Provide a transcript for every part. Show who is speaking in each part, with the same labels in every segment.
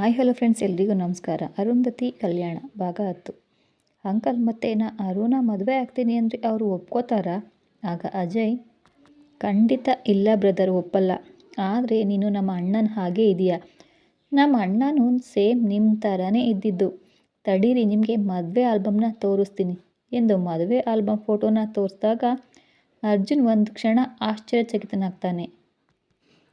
Speaker 1: Hi, hello friends, ಎಲ್ರಿಗೂ ನಮಸ್ಕಾರ. ಅರುಂಧತಿ ಕಲ್ಯಾಣ, ಭಾಗ ಹತ್ತು. ಅಂಕಲ್ ಮತ್ತೆ ನಾ ಅರುಣ ಮದುವೆ ಆಗ್ತೀನಿ ಅಂದರೆ ಅವರು ಒಪ್ಕೋತಾರಾ? ಆಗ ಅಜಯ್, ಖಂಡಿತ ಇಲ್ಲ ಬ್ರದರ್ ಒಪ್ಪಲ್ಲ. ಆದರೆ ನೀನು ನಮ್ಮ ಅಣ್ಣನ ಹಾಗೆ ಇದೆಯಾ. ನಮ್ಮ ಅಣ್ಣನೂ ಸೇಮ್ ನಿಮ್ಮ ಥರನೇ ಇದ್ದಿದ್ದು. ತಡೀರಿ, ನಿಮಗೆ ಮದುವೆ ಆಲ್ಬಮ್ನ ತೋರಿಸ್ತೀನಿ. ಎಂದು ಮದುವೆ ಆಲ್ಬಮ್ ಫೋಟೋನ ತೋರಿಸಿದಾಗ ಅರ್ಜುನ್ ಒಂದು ಕ್ಷಣ ಆಶ್ಚರ್ಯಚಕಿತನಾಗ್ತಾನೆ.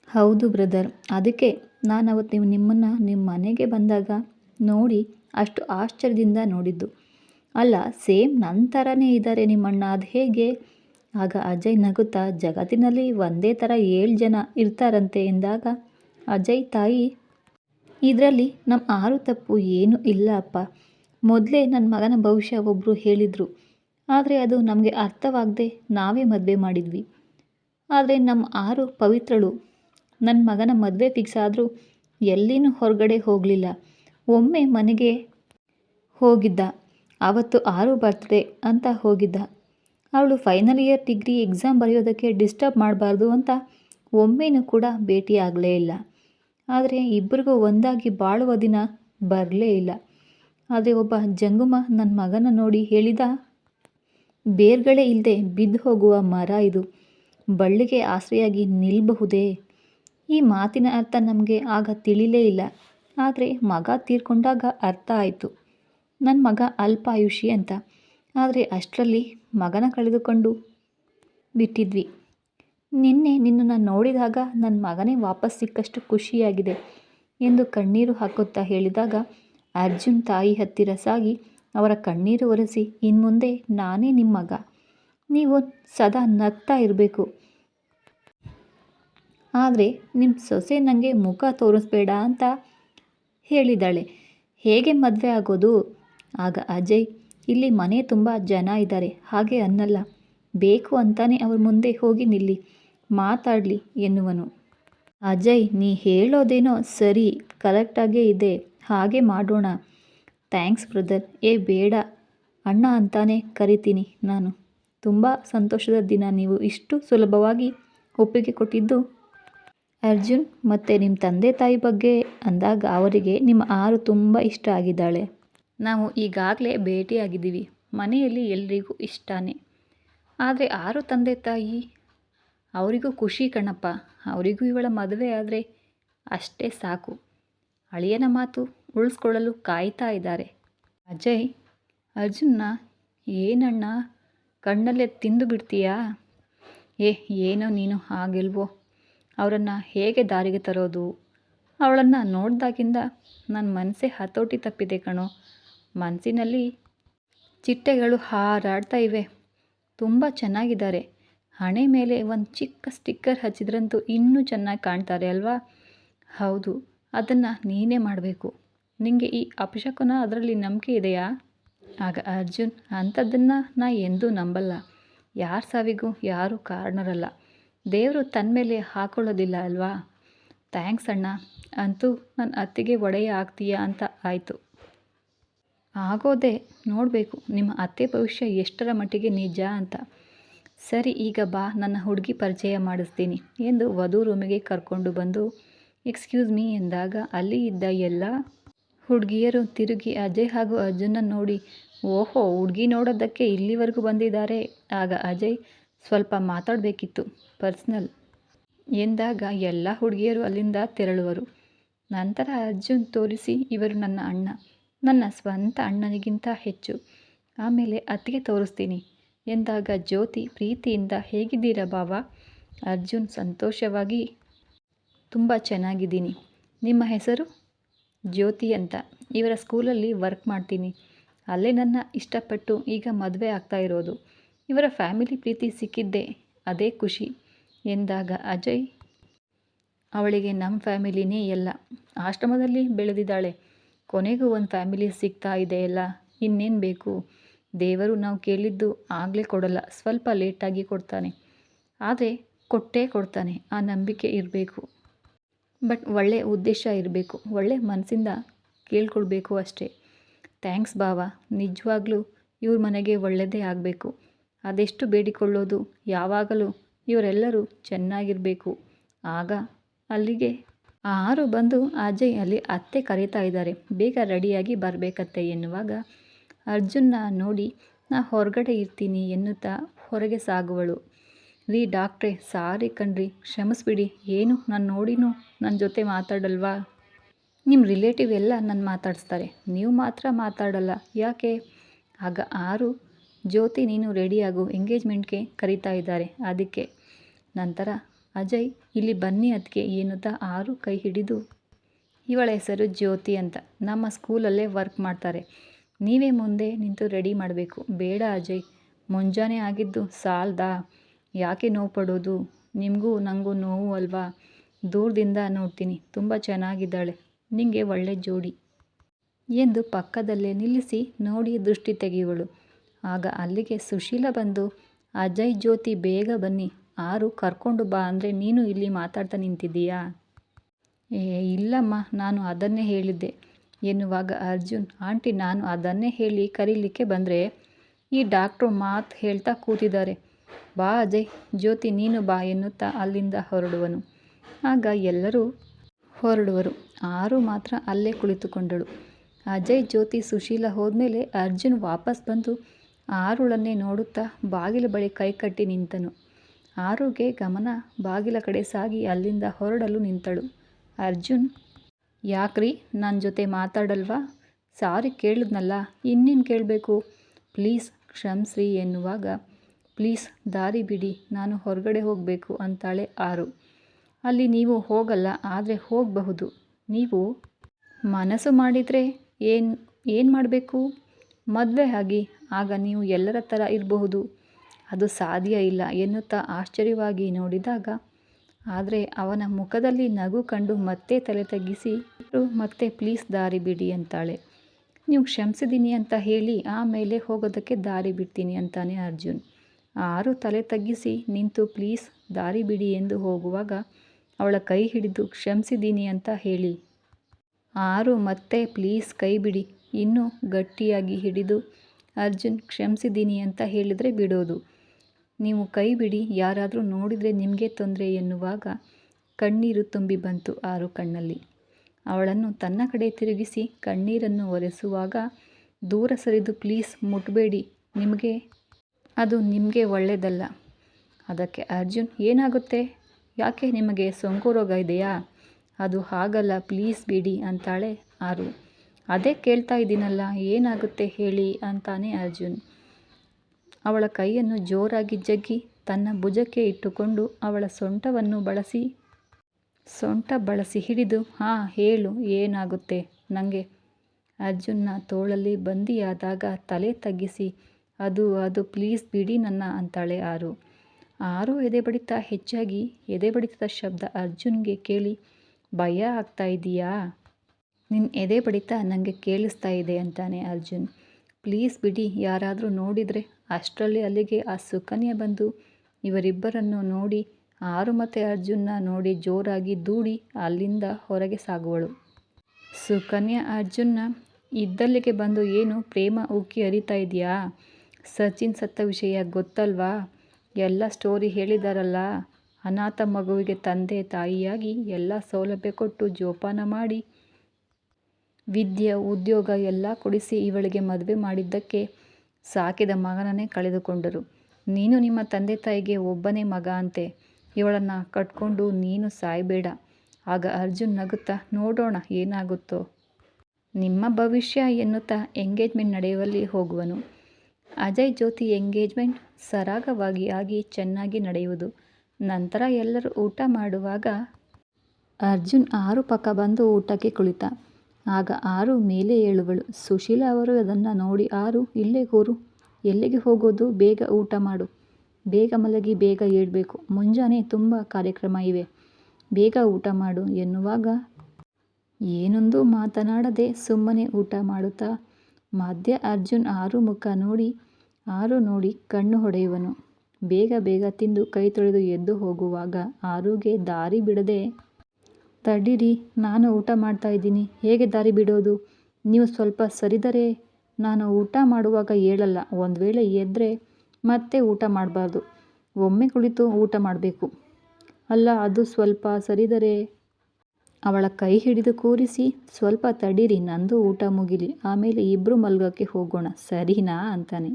Speaker 1: ಹೌದು ಬ್ರದರ್ ಅದಕ್ಕೆ ನಾನು ಅವತ್ತು ನೀವು ನಿಮ್ಮನ್ನು ನಿಮ್ಮ ಮನೆಗೆ ಬಂದಾಗ ನೋಡಿ ಅಷ್ಟು ಆಶ್ಚರ್ಯದಿಂದ ನೋಡಿದ್ದು. ಅಲ್ಲ, ಸೇಮ್ ನನ್ನ ಥರನೇ ಇದ್ದಾರೆ ನಿಮ್ಮಣ್ಣ, ಅದು ಹೇಗೆ? ಆಗ ಅಜಯ್ ನಗುತ್ತಾ, ಜಗತ್ತಿನಲ್ಲಿ ಒಂದೇ ಥರ ಏಳು ಜನ ಇರ್ತಾರಂತೆ ಎಂದಾಗ, ಅಜಯ್ ತಾಯಿ, ಇದರಲ್ಲಿ ನಮ್ಮ ಆರು ತಪ್ಪು ಏನೂ ಇಲ್ಲ ಅಪ್ಪ. ಮೊದಲೇ ನನ್ನ ಮಗನ ಭವಿಷ್ಯ ಒಬ್ಬರು ಹೇಳಿದರು. ಆದರೆ ಅದು ನಮಗೆ ಅರ್ಥವಾಗದೆ ನಾವೇ ಮದುವೆ ಮಾಡಿದ್ವಿ. ಆದರೆ ನಮ್ಮ ಆರು ಪವಿತ್ರಳು ನನ್ನ ಮಗನ ಮದುವೆ ಫಿಕ್ಸ್ ಆದರೂ ಎಲ್ಲಿನೂ ಹೊರಗಡೆ ಹೋಗಲಿಲ್ಲ. ಒಮ್ಮೆ ಮನೆಗೆ ಹೋಗಿದ್ದ. ಆವತ್ತು ಆರು ಬರ್ತ್ಡೇ ಅಂತ ಹೋಗಿದ್ದ. ಅವಳು ಫೈನಲ್ ಇಯರ್ ಡಿಗ್ರಿ ಎಕ್ಸಾಮ್ ಬರೆಯೋದಕ್ಕೆ ಡಿಸ್ಟರ್ಬ್ ಮಾಡಬಾರ್ದು ಅಂತ ಒಮ್ಮೆನೂ ಕೂಡ ಭೇಟಿಯಾಗಲೇ ಇಲ್ಲ. ಆದರೆ ಇಬ್ಬರಿಗೂ ಒಂದಾಗಿ ಬಾಳುವ ದಿನ ಬರಲೇ ಇಲ್ಲ. ಆದರೆ ಒಬ್ಬ ಜಂಗುಮ ನನ್ನ ಮಗನ ನೋಡಿ ಹೇಳಿದ, ಬೇರ್ಗಳೇ ಇಲ್ಲದೆ ಬಿದ್ದು ಹೋಗುವ ಮರ ಇದು. ಬಳ್ಳಿಗೆ ಆಸರೆಯಾಗಿ ನಿಲ್ಲಬಹುದೇ ಈ ಮಾತಿನ ಅರ್ಥ ನಮಗೆ ಆಗ ತಿಳಿಲೇ ಇಲ್ಲ. ಆದರೆ ಮಗ ತೀರ್ಕೊಂಡಾಗ ಅರ್ಥ ಆಯಿತು. ನನ್ನ ಮಗ ಅಲ್ಪಾಯುಷಿ ಅಂತ. ಆದರೆ ಅಷ್ಟರಲ್ಲಿ ಮಗನ ಕಳೆದುಕೊಂಡು ಬಿಟ್ಟಿದ್ವಿ. ನಿನ್ನೆ ನಿನ್ನನ್ನು ನೋಡಿದಾಗ ನನ್ನ ಮಗನೇ ವಾಪಸ್ ಸಿಕ್ಕಷ್ಟು ಖುಷಿಯಾಗಿದೆ ಎಂದು ಕಣ್ಣೀರು ಹಾಕುತ್ತಾ ಹೇಳಿದಾಗ ಅರ್ಜುನ್ ತಾಯಿ ಹತ್ತಿರ ಸಾಗಿ ಅವರ ಕಣ್ಣೀರು ಒರೆಸಿ, ಇನ್ಮುಂದೆ ನಾನೇ ನಿಮ್ಮ ಮಗ. ನೀವು ಸದಾ ನಗ್ತಾ ಇರಬೇಕು. ಆದರೆ ನಿಮ್ಮ ಸೊಸೆ ನನಗೆ ಮುಖ ತೋರಿಸ್ಬೇಡ ಅಂತ ಹೇಳಿದ್ದಾಳೆ ಹೇಗೆ ಮದುವೆ ಆಗೋದು? ಆಗ ಅಜಯ್, ಇಲ್ಲಿ ಮನೆ ತುಂಬ ಜನ ಇದ್ದಾರೆ, ಹಾಗೆ ಅನ್ನಲ್ಲ. ಬೇಕು ಅಂತಾನೆ ಅವ್ರ ಮುಂದೆ ಹೋಗಿ ನಿಲ್ಲಿ, ಮಾತಾಡಲಿ ಎನ್ನುವನು. ಅಜಯ್, ನೀ ಹೇಳೋದೇನೋ ಸರಿ ಕರೆಕ್ಟಾಗೇ ಇದೆ, ಹಾಗೆ ಮಾಡೋಣ. ಥ್ಯಾಂಕ್ಸ್ ಬ್ರದರ್, ಏ ಬೇಡ, ಅಣ್ಣ ಅಂತಾನೆ ಕರಿತೀನಿ ನಾನು. ತುಂಬ ಸಂತೋಷದ ದಿನ ನೀವು, ಇಷ್ಟು ಸುಲಭವಾಗಿ ಒಪ್ಪಿಗೆ ಕೊಟ್ಟಿದ್ದು. ಅರ್ಜುನ್, ಮತ್ತು ನಿಮ್ಮ ತಂದೆ ತಾಯಿ ಬಗ್ಗೆ ಅಂದಾಗ ಅವರಿಗೆ ನಿಮ್ಮ ಆರು ತುಂಬ ಇಷ್ಟ ಆಗಿದ್ದಾಳೆ. ನಾವು ಈಗಾಗಲೇ ಭೇಟಿಯಾಗಿದ್ದೀವಿ. ಮನೆಯಲ್ಲಿ ಎಲ್ರಿಗೂ ಇಷ್ಟನೇ. ಆದರೆ ಆರು ತಂದೆ ತಾಯಿ? ಅವರಿಗೂ ಖುಷಿ ಕಣಪ್ಪ. ಅವರಿಗೂ ಇವಳ ಮದುವೆ ಆದರೆ ಅಷ್ಟೇ ಸಾಕು. ಅಳಿಯನ ಮಾತು ಉಳಿಸ್ಕೊಳ್ಳಲು ಕಾಯ್ತಾ ಇದ್ದಾರೆ. ಅಜಯ್, ಅರ್ಜುನ್ನ, ಏನಣ್ಣ? ಕಣ್ಣಲ್ಲೇ ತಿಂದು ಬಿಡ್ತೀಯಾ? ಏ, ಏನೋ ನೀನು ಹಾಗೆಲ್ವೋ. ಅವರನ್ನು ಹೇಗೆ ದಾರಿಗೆ ತರೋದು? ಅವಳನ್ನು ನೋಡಿದಾಗಿಂದ ನನ್ನ ಮನಸ್ಸೇ ಹತೋಟಿ ತಪ್ಪಿದೆ ಕಣೋ. ಮನಸ್ಸಿನಲ್ಲಿ ಚಿಟ್ಟೆಗಳು ಹಾರಾಡ್ತಾ ಇವೆ. ತುಂಬ ಚೆನ್ನಾಗಿದ್ದಾರೆ. ಹಣೆ ಮೇಲೆ ಒಂದು ಚಿಕ್ಕ ಸ್ಟಿಕ್ಕರ್ ಹಚ್ಚಿದ್ರಂತೂ ಇನ್ನೂ ಚೆನ್ನಾಗಿ ಕಾಣ್ತಾರೆ ಅಲ್ವಾ? ಹೌದು, ಅದನ್ನು ನೀನೇ ಮಾಡಬೇಕು. ನಿಮಗೆ ಈ ಅಪಶಕುನ ಅದರಲ್ಲಿ ನಂಬಿಕೆ ಇದೆಯಾ? ಆಗ ಅರ್ಜುನ್, ಅಂಥದ್ದನ್ನು ನಾ ಎಂದೂ ನಂಬಲ್ಲ. ಯಾರ ಸಾವಿಗೂ ಯಾರೂ ಕಾರಣರಲ್ಲ. ದೇವರು ತನ್ನ ಮೇಲೆ ಹಾಕೊಳ್ಳೋದಿಲ್ಲ ಅಲ್ವಾ? ಥ್ಯಾಂಕ್ಸ್ ಅಣ್ಣ. ಅಂತೂ ನನ್ನ ಅತ್ತಿಗೆ ಒಡೆಯ ಆಗ್ತೀಯಾ ಅಂತ ಆಯಿತು. ಆಗೋದೇ ನೋಡಬೇಕು. ನಿಮ್ಮ ಅತ್ತೆ ಭವಿಷ್ಯ ಎಷ್ಟರ ಮಟ್ಟಿಗೆ ನಿಜ ಅಂತ. ಸರಿ, ಈಗ ಬಾ. ನನ್ನ ಹುಡುಗಿ ಪರಿಚಯ ಮಾಡಿಸ್ತೀನಿ ಎಂದು ವಧು ರೂಮಿಗೆ ಕರ್ಕೊಂಡು ಬಂದು, ಎಕ್ಸ್ಕ್ಯೂಸ್ ಮೀ ಎಂದಾಗ ಅಲ್ಲಿ ಇದ್ದ ಎಲ್ಲ ಹುಡುಗಿಯರು ತಿರುಗಿ ಅಜಯ್ ಹಾಗೂ ಅರ್ಜುನ ನೋಡಿ, ಓಹೋ, ಹುಡುಗಿ ನೋಡೋದಕ್ಕೆ ಇಲ್ಲಿವರೆಗೂ ಬಂದಿದ್ದಾರೆ. ಆಗ ಅಜಯ್ ಸ್ವಲ್ಪ ಮಾತಾಡಬೇಕಿತ್ತು, ಪರ್ಸ್ನಲ್. ಎಂದಾಗ ಎಲ್ಲ ಹುಡುಗಿಯರು ಅಲ್ಲಿಂದ ತೆರಳುವರು. ನಂತರ ಅರ್ಜುನ್ ತೋರಿಸಿ, ಇವರು ನನ್ನ ಅಣ್ಣ. ನನ್ನ ಸ್ವಂತ ಅಣ್ಣನಿಗಿಂತ ಹೆಚ್ಚು. ಆಮೇಲೆ ಅತ್ತಿಗೆ ತೋರಿಸ್ತೀನಿ. ಎಂದಾಗ ಜ್ಯೋತಿ ಪ್ರೀತಿಯಿಂದ, ಹೇಗಿದ್ದೀರಾ ಬಾವ? ಅರ್ಜುನ್ ಸಂತೋಷವಾಗಿ, ತುಂಬ ಚೆನ್ನಾಗಿದ್ದೀನಿ. ನಿಮ್ಮ ಹೆಸರು? ಜ್ಯೋತಿ ಅಂತ. ಇವರ ಸ್ಕೂಲಲ್ಲಿ ವರ್ಕ್ ಮಾಡ್ತೀನಿ. ಅಲ್ಲೇ ನನ್ನ ಇಷ್ಟಪಟ್ಟು ಈಗ ಮದುವೆ ಆಗ್ತಾ ಇರೋದು. ಇವರ ಫ್ಯಾಮಿಲಿ ಪ್ರೀತಿ ಸಿಕ್ಕಿದ್ದೆ ಅದೇ ಖುಷಿ ಎಂದಾಗ ಅಜಯ್, ಅವಳಿಗೆ ನಮ್ಮ ಫ್ಯಾಮಿಲಿನೇ ಎಲ್ಲ. ಆಶ್ರಮದಲ್ಲಿ ಬೆಳೆದಿದ್ದಾಳೆ. ಕೊನೆಗೂ ಒಂದು ಫ್ಯಾಮಿಲಿ ಸಿಗ್ತಾ ಇದೆಯಲ್ಲ ಇನ್ನೇನು ಬೇಕು? ದೇವರು ನಾವು ಕೇಳಿದ್ದು ಆಗಲೇ ಕೊಡಲ್ಲ, ಸ್ವಲ್ಪ ಲೇಟಾಗಿ ಕೊಡ್ತಾನೆ. ಆದರೆ ಕೊಟ್ಟೇ ಕೊಡ್ತಾನೆ, ಆ ನಂಬಿಕೆ ಇರಬೇಕು. ಬಟ್ ಒಳ್ಳೆಯ ಉದ್ದೇಶ ಇರಬೇಕು, ಒಳ್ಳೆ ಮನಸ್ಸಿಂದ ಕೇಳ್ಕೊಳ್ಬೇಕು ಅಷ್ಟೇ. ಥ್ಯಾಂಕ್ಸ್ ಬಾವ ನಿಜವಾಗ್ಲೂ ಇವ್ರ ಮನೆಗೆ ಒಳ್ಳೆಯದೇ ಆಗಬೇಕು. ಅದೆಷ್ಟು ಬೇಡಿಕೊಳ್ಳೋದು? ಯಾವಾಗಲೂ ಇವರೆಲ್ಲರೂ ಚೆನ್ನಾಗಿರಬೇಕು. ಆಗ ಅಲ್ಲಿಗೆ ಆರು ಬಂದು ಅಜಯ್ ಅಲ್ಲಿ ಅತ್ತೆ ಕರೀತಾ ಇದ್ದಾರೆ. ಬೇಗ ರೆಡಿಯಾಗಿ ಬರಬೇಕತ್ತೆ ಎನ್ನುವಾಗ ಅರ್ಜುನ್ನ ನೋಡಿ, ನಾ ಹೊರಗಡೆ ಇರ್ತೀನಿ ಎನ್ನುತ್ತಾ ಹೊರಗೆ ಸಾಗುವಳು. ರೀ ಡಾಕ್ಟ್ರೆ, ಸಾರಿ ಕಣ್ರಿ, ಕ್ಷಮಿಸ್ಬಿಡಿ. ಏನು? ನಾನು ನೋಡಿನೂ ನನ್ನ ಜೊತೆ ಮಾತಾಡಲ್ವಾ? ನಿಮ್ಮ ರಿಲೇಟಿವ್ ಎಲ್ಲ ನನ್ನ ಮಾತಾಡಿಸ್ತಾರೆ. ನೀವು ಮಾತ್ರ ಮಾತಾಡಲ್ಲ. ಯಾಕೆ? ಆಗ ಆರು ಜ್ಯೋತಿ ನೀನು ರೆಡಿಯಾಗು ಎಂಗೇಜ್ಮೆಂಟ್ಗೆ ಕರೀತಾ ಇದ್ದಾರೆ. ಅದಕ್ಕೆ ನಂತರ ಅಜಯ್, ಇಲ್ಲಿ ಬನ್ನಿ ಅದಕ್ಕೆ ಎನ್ನುತ್ತಾ ಆರು ಕೈ ಹಿಡಿದು, ಇವಳ ಹೆಸರು ಜ್ಯೋತಿ ಅಂತ. ನಮ್ಮ ಸ್ಕೂಲಲ್ಲೇ ವರ್ಕ್ ಮಾಡ್ತಾರೆ. ನೀವೇ ಮುಂದೆ ನಿಂತು ರೆಡಿ ಮಾಡಬೇಕು. ಬೇಡ ಅಜಯ್, ಮುಂಜಾನೆ ಆಗಿದ್ದು ಸಾಲ್ದಾ? ಯಾಕೆ ನೋವು ಪಡೋದು? ನಿಮಗೂ ನನಗೂ ನೋವು ಅಲ್ವಾ? ದೂರದಿಂದ ನೋಡ್ತೀನಿ. ತುಂಬ ಚೆನ್ನಾಗಿದ್ದಾಳೆ. ನಿಮಗೆ ಒಳ್ಳೆ ಜೋಡಿ. ಎಂದು ಪಕ್ಕದಲ್ಲೇ ನಿಲ್ಲಿಸಿ ನೋಡಿ ದೃಷ್ಟಿ ತೆಗೆಯುವಳು. ಆಗ ಅಲ್ಲಿಗೆ ಸುಶೀಲ ಬಂದು, ಅಜಯ್ ಜ್ಯೋತಿ, ಬೇಗ ಬನ್ನಿ. ಆರು ಕರ್ಕೊಂಡು ಬಾ, ಅಂದರೆ ನೀನು ಇಲ್ಲಿ ಮಾತಾಡ್ತಾ ನಿಂತಿದ್ದೀಯಾ? ಏ, ಇಲ್ಲಮ್ಮ, ನಾನು ಅದನ್ನೇ ಹೇಳಿದ್ದೆ, ಎನ್ನುವಾಗ ಅರ್ಜುನ್, ಆಂಟಿ, ನಾನು ಅದನ್ನೇ ಹೇಳಿ ಕರೀಲಿಕ್ಕೆ ಬಂದರೆ, ಈ ಡಾಕ್ಟ್ರು ಮಾತು ಹೇಳ್ತಾ ಕೂತಿದ್ದಾರೆ. ಬಾ ಅಜಯ್, ಜ್ಯೋತಿ, ನೀನು ಬಾ, ಎನ್ನುತ್ತಾ ಅಲ್ಲಿಂದ ಹೊರಡುವನು. ಆಗ ಎಲ್ಲರೂ ಹೊರಡುವರು. ಆರು ಮಾತ್ರ ಅಲ್ಲೇ ಕುಳಿತುಕೊಂಡಳು. ಅಜಯ್, ಜ್ಯೋತಿ, ಸುಶೀಲ ಹೋದ್ಮೇಲೆ ಅರ್ಜುನ್ ವಾಪಸ್ ಬಂದು ಆರುಳನ್ನೇ ನೋಡುತ್ತಾ ಬಾಗಿಲ ಬಳಿ ಕೈಕಟ್ಟಿ ನಿಂತನು. ಆರುಗೆ ಗಮನ ಬಾಗಿಲ ಕಡೆ ಸಾಗಿ ಅಲ್ಲಿಂದ ಹೊರಡಲು ನಿಂತಳು. ಅರ್ಜುನ್, ಯಾಕ್ರಿ ನನ್ನ ಜೊತೆ ಮಾತಾಡಲ್ವಾ? ಸಾರಿ ಕೇಳಿದ್ನಲ್ಲ, ಇನ್ನೇನು ಕೇಳಬೇಕು? ಪ್ಲೀಸ್ ಕ್ಷಮಿಸ್ರಿ ಎನ್ನುವಾಗ, ಪ್ಲೀಸ್ ದಾರಿ ಬಿಡಿ, ನಾನು ಹೊರಗಡೆ ಹೋಗಬೇಕು ಅಂತಾಳೆ ಆರು. ಅಲ್ಲಿ ನೀವು ಹೋಗಲ್ಲ, ಆದರೆ ಹೋಗಬಹುದು. ನೀವು ಮನಸ್ಸು ಮಾಡಿದರೆ ಏನು ಏನು ಮಾಡಬೇಕು? ಮದುವೆ ಆಗಿ ಆಗ ನೀವು ಎಲ್ಲರ ಥರ ಇರಬಹುದು. ಅದು ಸಾಧ್ಯ ಇಲ್ಲ ಎನ್ನುತ್ತಾ ಆಶ್ಚರ್ಯವಾಗಿ ನೋಡಿದಾಗ, ಆದರೆ ಅವನ ಮುಖದಲ್ಲಿ ನಗು ಕಂಡು ಮತ್ತೆ ತಲೆ ತಗ್ಗಿಸಿ ಮತ್ತೆ ಪ್ಲೀಸ್ ದಾರಿ ಬಿಡಿ ಅಂತಾಳೆ. ನೀವು ಕ್ಷಮಿಸಿದ್ದೀನಿ ಅಂತ ಹೇಳಿ ಆಮೇಲೆ ಹೋಗೋದಕ್ಕೆ ದಾರಿ ಬಿಡ್ತೀನಿ ಅಂತಾನೆ ಅರ್ಜುನ್. ಆರು ತಲೆ ತಗ್ಗಿಸಿ ನಿಂತು ಪ್ಲೀಸ್ ದಾರಿ ಬಿಡಿ ಎಂದು ಹೋಗುವಾಗ ಅವಳ ಕೈ ಹಿಡಿದು ಕ್ಷಮಿಸಿದ್ದೀನಿ ಅಂತ ಹೇಳಿ. ಆರು ಮತ್ತೆ ಪ್ಲೀಸ್ ಕೈ ಬಿಡಿ ಇನ್ನೂ ಗಟ್ಟಿಯಾಗಿ ಹಿಡಿದು ಅರ್ಜುನ್ ಕ್ಷಮಿಸಿದ್ದೀನಿ ಅಂತ ಹೇಳಿದರೆ ಬಿಡೋದು. ನೀವು ಕೈ ಬಿಡಿ ಯಾರಾದರೂ ನೋಡಿದರೆ ನಿಮಗೆ ತೊಂದರೆ ಎನ್ನುವಾಗ ಕಣ್ಣೀರು ತುಂಬಿ ಬಂತು ಆರು ಕಣ್ಣಲ್ಲಿ. ಅವಳನ್ನು ತನ್ನ ಕಡೆ ತಿರುಗಿಸಿ ಕಣ್ಣೀರನ್ನು ಒರೆಸುವಾಗ ದೂರ ಸರಿದು, ಪ್ಲೀಸ್ ಮುಟ್ಬೇಡಿ, ನಿಮಗೆ ಅದು ನಿಮಗೆ ಒಳ್ಳೆಯದಲ್ಲ ಅದಕ್ಕೆ ಅರ್ಜುನ್, ಏನಾಗುತ್ತೆ? ಯಾಕೆ ನಿಮಗೆ ಸೋಂಕು ರೋಗ ಇದೆಯಾ? ಅದು ಹಾಗಲ್ಲ, ಪ್ಲೀಸ್ ಬಿಡಿ ಅಂತಾಳೆ ಆರು. ಅದೇ ಕೇಳ್ತಾ ಇದ್ದೀನಲ್ಲ, ಏನಾಗುತ್ತೆ ಹೇಳಿ ಅಂತಾನೆ ಅರ್ಜುನ್. ಅವಳ ಕೈಯನ್ನು ಜೋರಾಗಿ ಜಗ್ಗಿ ತನ್ನ ಭುಜಕ್ಕೆ ಇಟ್ಟುಕೊಂಡು ಅವಳ ಸೊಂಟವನ್ನು ಬಳಸಿ, ಸೊಂಟ ಬಳಸಿ ಹಿಡಿದು, ಹಾಂ, ಹೇಳು, ಏನಾಗುತ್ತೆ? ನನಗೆ ಅರ್ಜುನ್ನ ತೋಳಲ್ಲಿ ಬಂದಿಯಾದಾಗ ತಲೆ ತಗ್ಗಿಸಿ, ಅದು ಅದು, ಪ್ಲೀಸ್ ಬಿಡಿ ನನ್ನ ಅಂತಾಳೆ ಆರು. ಆರು ಎದೆ ಬಡಿತ ಹೆಚ್ಚಾಗಿ ಎದೆ ಬಡಿತದ ಶಬ್ದ ಅರ್ಜುನ್ಗೆ ಕೇಳಿ, ಭಯ ಆಗ್ತಾ ಇದೆಯಾ? ನಿನ್ನ ಎದೆ ಬಡಿತ ನನಗೆ ಕೇಳಿಸ್ತಾ ಇದೆ ಅಂತಾನೆ ಅರ್ಜುನ್. ಪ್ಲೀಸ್ ಬಿಡಿ, ಯಾರಾದರೂ ನೋಡಿದರೆ. ಅಷ್ಟರಲ್ಲಿ ಅಲ್ಲಿಗೆ ಆ ಸುಕನ್ಯ ಬಂದು ಇವರಿಬ್ಬರನ್ನು ನೋಡಿ, ಆರು ಮತ್ತೆ ಅರ್ಜುನ್ನ ನೋಡಿ ಜೋರಾಗಿ ದೂಡಿ ಅಲ್ಲಿಂದ ಹೊರಗೆ ಸಾಗುವಳು. ಸುಕನ್ಯಾ, ಅರ್ಜುನ್ನ, ಇದ್ದಲ್ಲಿಗೆ ಬಂದು ಏನು ಪ್ರೇಮ ಉಕ್ಕಿ ಅರಿತಾ ಇದೆಯಾ? ಸಚಿನ್ ಸತ್ತ ವಿಷಯ ಗೊತ್ತಲ್ವಾ? ಎಲ್ಲ ಸ್ಟೋರಿ ಹೇಳಿದಾರಲ್ಲ. ಅನಾಥ ಮಗುವಿಗೆ ತಂದೆ ತಾಯಿಯಾಗಿ ಎಲ್ಲ ಸೌಲಭ್ಯ ಕೊಟ್ಟು ಜೋಪಾನ ಮಾಡಿ ವಿದ್ಯೆ, ಉದ್ಯೋಗ ಎಲ್ಲ ಕೊಡಿಸಿ ಇವಳಿಗೆ ಮದುವೆ ಮಾಡಿದ್ದಕ್ಕೆ ಸಾಕಿದ ಮಗನನ್ನೇ ಕಳೆದುಕೊಂಡರು. ನೀನು ನಿಮ್ಮ ತಂದೆ ತಾಯಿಗೆ ಒಬ್ಬನೇ ಮಗ ಅಂತೆ. ಇವಳನ್ನು ಕಟ್ಕೊಂಡು ನೀನು ಸಾಯಬೇಡ. ಆಗ ಅರ್ಜುನ್ ನಗುತ್ತಾ, ನೋಡೋಣ ಏನಾಗುತ್ತೋ. ನಿಮ್ಮ ಭವಿಷ್ಯ ಎನ್ನುತ್ತಾ ಎಂಗೇಜ್ಮೆಂಟ್ ನಡೆಯುವಲ್ಲಿ ಹೋಗುವನು. ಅಜಯ್ ಜ್ಯೋತಿ ಎಂಗೇಜ್ಮೆಂಟ್ ಸರಾಗವಾಗಿ ಆಗಿ ಚೆನ್ನಾಗಿ ನಡೆಯುವುದು. ನಂತರ ಎಲ್ಲರೂ ಊಟ ಮಾಡುವಾಗ ಅರ್ಜುನ್ ಆರು ಪಕ್ಕ ಬಂದು ಊಟಕ್ಕೆ ಕುಳಿತ. ಆಗ ಆರು ಮೇಲೆ ಏಳುವಳು. ಸುಶೀಲ ಅವರು ಅದನ್ನು ನೋಡಿ, ಆರು, ಇಲ್ಲೇ ಕೂರು ಎಲ್ಲಿಗೆ ಹೋಗೋದು? ಬೇಗ ಊಟ ಮಾಡು. ಬೇಗ ಮಲಗಿ, ಬೇಗ ಏಳಬೇಕು. ಮುಂಜಾನೆ ತುಂಬ ಕಾರ್ಯಕ್ರಮ ಇವೆ. ಬೇಗ ಊಟ ಮಾಡು ಎನ್ನುವಾಗ ಏನೊಂದು ಮಾತನಾಡದೆ ಸುಮ್ಮನೆ ಊಟ ಮಾಡುತ್ತಾ ಮಧ್ಯ ಅರ್ಜುನ್ ಆರು ಮುಖ ನೋಡಿ, ಆರು ನೋಡಿ ಕಣ್ಣು ಹೊಡೆಯುವನು. ಬೇಗ ಬೇಗ ತಿಂದು ಕೈ ತೊಳೆದು ಎದ್ದು ಹೋಗುವಾಗ ಆರುಗೆ ದಾರಿ ಬಿಡದೆ ತಡೀರಿ ನಾನು ಊಟ ಮಾಡ್ತಾ ಇದ್ದೀನಿ. ಹೇಗೆ ದಾರಿ ಬಿಡೋದು? ನೀವು ಸ್ವಲ್ಪ ಸರಿದರೆ ನಾನು ಊಟ ಮಾಡುವಾಗ ಹೇಳಲ್ಲ. ಒಂದು ವೇಳೆ ಎದ್ದರೆ ಮತ್ತೆ ಊಟ ಮಾಡಬಾರ್ದು. ಒಮ್ಮೆ ಕುಳಿತು ಊಟ ಮಾಡಬೇಕು. ಅಲ್ಲ, ಅದು ಸ್ವಲ್ಪ ಸರಿದರೆ? ಅವಳ ಕೈ ಹಿಡಿದು ಕೂರಿಸಿ, ಸ್ವಲ್ಪ ತಡೀರಿ ನಂದು ಊಟ ಮುಗಿಲಿ. ಆಮೇಲೆ ಇಬ್ಬರು ಮಲ್ಗೋಕ್ಕೆ ಹೋಗೋಣ. ಸರಿನಾ? ಅಂತಾನೆ.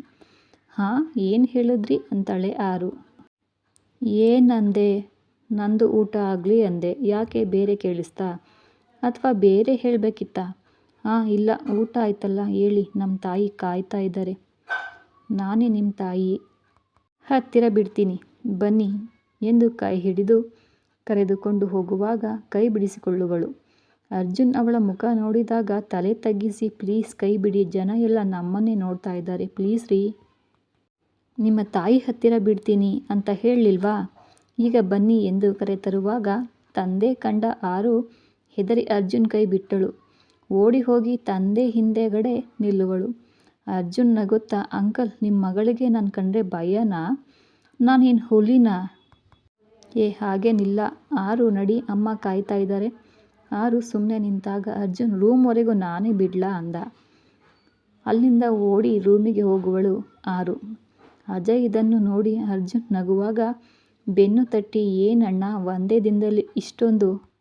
Speaker 1: ಹಾಂ, ಏನು ಹೇಳಿದ್ರಿ? ಅಂತಾಳೆ ಆರು. ಏನಂದೆ ನಂದು ಊಟ ಆಗಲಿ ಅಂದೆ. ಯಾಕೆ ಬೇರೆ ಕೇಳಿಸ್ತಾ? ಅಥವಾ ಬೇರೆ ಹೇಳಬೇಕಿತ್ತಾ? ಹಾಂ ಇಲ್ಲ, ಊಟ ಆಯ್ತಲ್ಲ, ಹೇಳಿ ನಮ್ಮ ತಾಯಿ ಕಾಯ್ತಾ ಇದ್ದಾರೆ ನಾನೇ ನಿಮ್ಮ ತಾಯಿ. ಹತ್ತಿರ ಬಿಡ್ತೀನಿ. ಬನ್ನಿ ಎಂದು ಕೈ ಹಿಡಿದು ಕರೆದುಕೊಂಡು ಹೋಗುವಾಗ ಕೈ ಬಿಡಿಸಿಕೊಳ್ಳುವಳು. ಅರ್ಜುನ್ ಅವಳ ಮುಖ ನೋಡಿದಾಗ ತಲೆ ತಗ್ಗಿಸಿ, ಪ್ಲೀಸ್ ಕೈ ಬಿಡಿ, ಜನ ಎಲ್ಲ ನಮ್ಮನ್ನೇ ನೋಡ್ತಾ ಇದ್ದಾರೆ ಪ್ಲೀಸ್ ರೀ. ನಿಮ್ಮ ತಾಯಿ ಹತ್ತಿರ ಬಿಡ್ತೀನಿ ಅಂತ ಹೇಳಲಿಲ್ವಾ ಈಗ ಬನ್ನಿ ಎಂದು ಕರೆತರುವಾಗ ತಂದೆ ಕಂಡ ಆರು ಹೆದರಿ ಅರ್ಜುನ್ ಕೈ ಬಿಟ್ಟಳು. ಓಡಿ ಹೋಗಿ ತಂದೆ ಹಿಂದೆಗಡೆ ನಿಲ್ಲುವಳು. ಅರ್ಜುನ್ ನಗುತ್ತಾ, ಅಂಕಲ್ ನಿಮ್ಮ ಮಗಳಿಗೆ ನಾನು ಕಂಡ್ರೆ ಭಯನಾ? ನಾನು ಏನು ಹುಲಿನಾ? ಏ ಹಾಗೇನಿಲ್ಲ ಆರು ನಡಿ, ಅಮ್ಮ ಕಾಯ್ತಾ ಇದ್ದಾರೆ ಆರು ಸುಮ್ಮನೆ ನಿಂತಾಗ ಅರ್ಜುನ್ ರೂಮ್ವರೆಗೂ ನಾನೇ ಬಿಡ್ಲಾ? ಅಂದ. ಅಲ್ಲಿಂದ ಓಡಿ ರೂಮಿಗೆ ಹೋಗುವಳು ಆರು. ಅಜಯ್ ಇದನ್ನು ನೋಡಿ ಅರ್ಜುನ್ ನಗುವಾಗ ಬೆನ್ನು ತಟ್ಟಿ ಏನಣ್ಣ ಒಂದೇ ದಿನದಲ್ಲಿ ಇಷ್ಟೊಂದು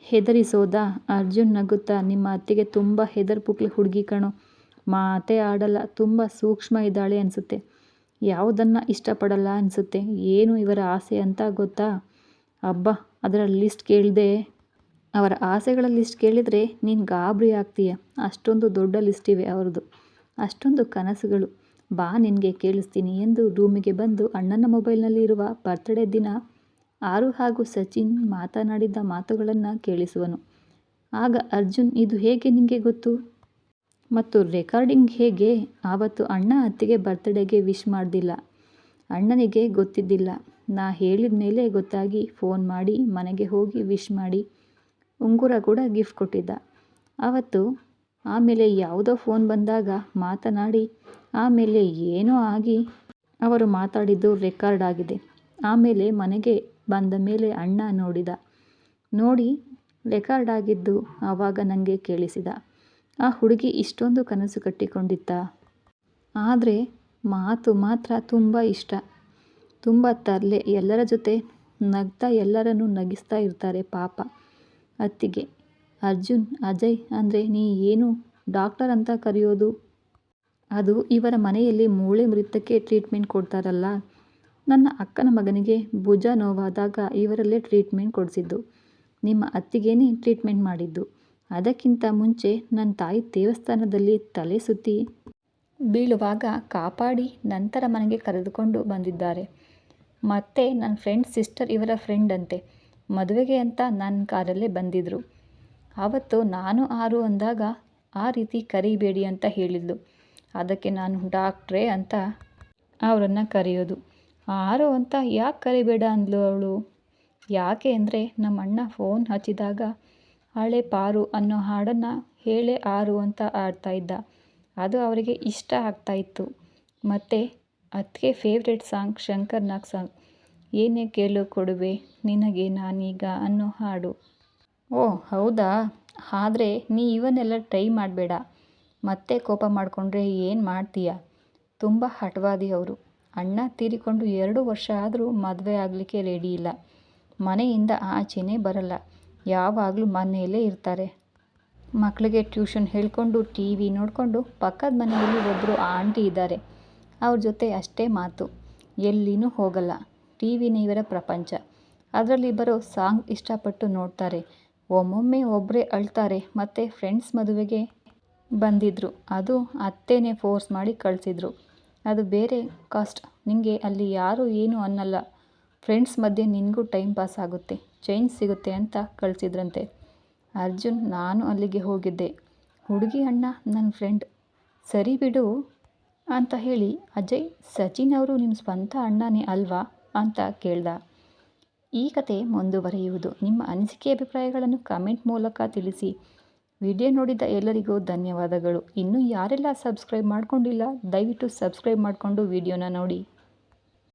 Speaker 1: ಹೆದರಿಸೋದಾ? ಅರ್ಜುನ್ ನಗುತ್ತಾ, ನಿಮ್ಮ ಅತ್ತಿಗೆ ತುಂಬ ಹೆದರ್ಪುಕ್ಲಿ ಹುಡುಗಿ ಕಣೋ. ಮಾತೇ ಆಡಲ್ಲ, ತುಂಬ ಸೂಕ್ಷ್ಮ ಇದ್ದಾಳೆ ಅನಿಸುತ್ತೆ. ಯಾವುದನ್ನು ಇಷ್ಟಪಡಲ್ಲ ಅನಿಸುತ್ತೆ. ಏನು ಇವರ ಆಸೆ ಅಂತ ಗೊತ್ತಾ? ಅಬ್ಬಾ, ಅದರ ಲಿಸ್ಟ್ ಕೇಳಿದೆ. ಅವರ ಆಸೆಗಳ ಲಿಸ್ಟ್ ಕೇಳಿದರೆ ನೀನು ಗಾಬರಿ ಆಗ್ತೀಯ. ಅಷ್ಟೊಂದು ದೊಡ್ಡ ಲಿಸ್ಟ್ ಇವೆ ಅವ್ರದ್ದು. ಅಷ್ಟೊಂದು ಕನಸುಗಳು. ಬಾ, ನಿನಗೆ ಕೇಳಿಸ್ತೀನಿ ಎಂದು ರೂಮಿಗೆ ಬಂದು ಅಣ್ಣನ ಮೊಬೈಲ್ನಲ್ಲಿ ಇರುವ ಬರ್ತ್ಡೇ ದಿನ ಆರು ಹಾಗೂ ಸಚಿನ್ ಮಾತನಾಡಿದ್ದ ಮಾತುಗಳನ್ನು ಕೇಳಿಸುವನು. ಆಗ ಅರ್ಜುನ್, ಇದು ಹೇಗೆ ನಿಮಗೆ ಗೊತ್ತು? ಮತ್ತು ರೆಕಾರ್ಡಿಂಗ್ ಹೇಗೆ? ಆವತ್ತು ಅಣ್ಣ ಅತ್ತಿಗೆ ಬರ್ತ್ಡೇಗೆ ವಿಶ್ ಮಾಡ್ದಿಲ್ಲ. ಅಣ್ಣನಿಗೆ ಗೊತ್ತಿದ್ದಿಲ್ಲ. ನಾ ಹೇಳಿದ ಮೇಲೆ ಗೊತ್ತಾಗಿ ಫೋನ್ ಮಾಡಿ ಮನೆಗೆ ಹೋಗಿ ವಿಶ್ ಮಾಡಿ. ಉಂಗುರ ಕೂಡ ಗಿಫ್ಟ್ ಕೊಟ್ಟಿದ್ದ. ಆವತ್ತು ಆಮೇಲೆ ಯಾವುದೋ ಫೋನ್ ಬಂದಾಗ ಮಾತನಾಡಿ, ಆಮೇಲೆ ಏನೋ ಆಗಿ ಅವರು ಮಾತಾಡಿದ್ದು ರೆಕಾರ್ಡ್ ಆಗಿದೆ. ಆಮೇಲೆ ಮನೆಗೆ ಬಂದ ಮೇಲೆ ಅಣ್ಣ ನೋಡಿದ. ನೋಡಿ, ರೆಕಾರ್ಡ್ ಆಗಿದ್ದು ಆವಾಗ ನನಗೆ ಕೇಳಿಸಿದ. ಆ ಹುಡುಗಿ ಇಷ್ಟೊಂದು ಕನಸು ಕಟ್ಟಿಕೊಂಡಿತ್ತ ಆದರೆ ಮಾತು ಮಾತ್ರ ತುಂಬ ಇಷ್ಟ. ತುಂಬ ತರಲೆ. ಎಲ್ಲರ ಜೊತೆ ನಗ್ತಾ ಎಲ್ಲರನ್ನು ನಗಿಸ್ತಾ ಇರ್ತಾರೆ ಪಾಪ ಅತ್ತಿಗೆ. ಅರ್ಜುನ್, ಅಜಯ್ ಅಂದರೆ ನೀ ಏನು ಡಾಕ್ಟರ್ ಅಂತ ಕರೆಯೋದು? ಅದು ಇವರ ಮನೆಯಲ್ಲಿ ಮೂಳೆ ಮೃತಕ್ಕೆ ಟ್ರೀಟ್ಮೆಂಟ್ ಕೊಡ್ತಾರಲ್ಲ. ನನ್ನ ಅಕ್ಕನ ಮಗನಿಗೆ ಭುಜ ನೋವಾದಾಗ ಇವರಲ್ಲೇ ಟ್ರೀಟ್ಮೆಂಟ್ ಕೊಡಿಸಿದ್ದು. ನಿಮ್ಮ ಅತ್ತಿಗೇನೇ ಟ್ರೀಟ್ಮೆಂಟ್ ಮಾಡಿದ್ದು. ಅದಕ್ಕಿಂತ ಮುಂಚೆ ನನ್ನ ತಾಯಿ ದೇವಸ್ಥಾನದಲ್ಲಿ ತಲೆ ಸುತ್ತಿ ಬೀಳುವಾಗ ಕಾಪಾಡಿ ನಂತರ ಮನೆಗೆ ಕರೆದುಕೊಂಡು ಬಂದಿದ್ದಾರೆ. ಮತ್ತೆ ನನ್ನ ಫ್ರೆಂಡ್ ಸಿಸ್ಟರ್ ಇವರ ಫ್ರೆಂಡ್ ಅಂತೆ. ಮದುವೆಗೆ ಅಂತ ನನ್ನ ಕಾರಲ್ಲೇ ಬಂದಿದ್ದರು ಆವತ್ತು ನಾನು ಆರು ಅಂದಾಗ ಆ ರೀತಿ ಕರಿಬೇಡಿ ಅಂತ ಹೇಳಿದ್ಲು. ಅದಕ್ಕೆ ನಾನು ಡಾಕ್ಟ್ರೇ ಅಂತ ಅವರನ್ನು ಕರೆಯೋದು. ಆರು ಅಂತ ಯಾಕೆ ಕರಿಬೇಡ ಅಂದ್ಲು ಅವಳು? ಯಾಕೆ ಅಂದರೆ ನಮ್ಮ ಅಣ್ಣ ಫೋನ್ ಹಚ್ಚಿದಾಗ ಹಳೆ ಪಾರು ಅನ್ನೋ ಹಾಡನ್ನು ಹೇಳೆ ಆರು ಅಂತ ಆಡ್ತಾ ಇದ್ದ. ಅದು ಅವರಿಗೆ ಇಷ್ಟ ಆಗ್ತಾಯಿತ್ತು ಮತ್ತು ಅದಕ್ಕೆ favourite song Shankar Nag song ಏನೇ ಕೇಳು ಕೊಡುವೆ, ನಿನಗೆ ನಾನೀಗ ಅನ್ನೋ ಹಾಡು. ಓ, ಹೌದಾ? ಆದರೆ ನೀ ಇವನ್ನೆಲ್ಲ ಟ್ರೈ ಮಾಡಬೇಡ. ಮತ್ತೆ ಕೋಪ ಮಾಡಿಕೊಂಡ್ರೆ ಏನು ಮಾಡ್ತೀಯ? ತುಂಬ ಹಠವಾದಿ ಅವರು. ಅಣ್ಣ ತೀರಿಕೊಂಡು ಎರಡು ವರ್ಷ ಆದರೂ ಮದುವೆ ಆಗಲಿಕ್ಕೆ ರೆಡಿ ಇಲ್ಲ. ಮನೆಯಿಂದ ಆಚೆನೇ ಬರಲ್ಲ. ಯಾವಾಗಲೂ ಮನೆಯಲ್ಲೇ ಇರ್ತಾರೆ. ಮಕ್ಕಳಿಗೆ ಟ್ಯೂಷನ್ ಹೇಳ್ಕೊಂಡು ಟಿ ವಿ ನೋಡಿಕೊಂಡು ಪಕ್ಕದ ಮನೆಯಲ್ಲಿ ಒಬ್ಬರು ಆಂಟಿ ಇದ್ದಾರೆ. ಅವ್ರ ಜೊತೆ ಅಷ್ಟೇ ಮಾತು. ಎಲ್ಲಿನೂ ಹೋಗಲ್ಲ. ಟಿ ವಿನೇ ಇವರ ಪ್ರಪಂಚ. ಅದರಲ್ಲಿ ಬರೋ ಸಾಂಗ್ ಇಷ್ಟಪಟ್ಟು ನೋಡ್ತಾರೆ. ಒಮ್ಮೊಮ್ಮೆ ಒಬ್ಬರೇ ಅಳ್ತಾರೆ ಮತ್ತು ಫ್ರೆಂಡ್ಸ್ ಮದುವೆಗೆ ಬಂದಿದ್ದರು ಅದು ಅತ್ತೆನೇ ಫೋರ್ಸ್ ಮಾಡಿ ಕಳಿಸಿದ್ರು. ಅದು ಬೇರೆ ಕಾಸ್ಟ್ ನಿನಗೆ ಅಲ್ಲಿ ಯಾರು ಏನು ಅನ್ನಲ್ಲ. ಫ್ರೆಂಡ್ಸ್ ಮಧ್ಯೆ ನಿನಗೂ ಟೈಮ್ ಪಾಸ್ ಆಗುತ್ತೆ. ಚೇಂಜ್ ಸಿಗುತ್ತೆ ಅಂತ ಕಳಿಸಿದ್ರಂತೆ. ಅರ್ಜುನ್, ನಾನು ಅಲ್ಲಿಗೆ ಹೋಗಿದ್ದೆ. ಹುಡುಗಿ ಅಣ್ಣ ನನ್ನ ಫ್ರೆಂಡ್ ಸರಿ ಬಿಡು ಅಂತ ಹೇಳಿ ಅಜಯ್, ಸಚಿನ್ ಅವರು ನಿಮ್ಮ ಸ್ವಂತ ಅಣ್ಣನೇ ಅಲ್ವಾ ಅಂತ ಕೇಳ್ದ. ಈ ಕತೆ ಮುಂದುವರೆಯುವುದು. ನಿಮ್ಮ ಅನಿಸಿಕೆ ಅಭಿಪ್ರಾಯಗಳನ್ನು ಕಮೆಂಟ್ ಮೂಲಕ ತಿಳಿಸಿ. ವಿಡಿಯೋ ನೋಡಿದ ಎಲ್ಲರಿಗೂ ಧನ್ಯವಾದಗಳು. ಇನ್ನೂ ಯಾರೆಲ್ಲ ಸಬ್ಸ್ಕ್ರೈಬ್ ಮಾಡಿಕೊಂಡಿಲ್ಲ, ದಯವಿಟ್ಟು ಸಬ್ಸ್ಕ್ರೈಬ್ ಮಾಡಿಕೊಂಡು ವಿಡಿಯೋನ ನೋಡಿ.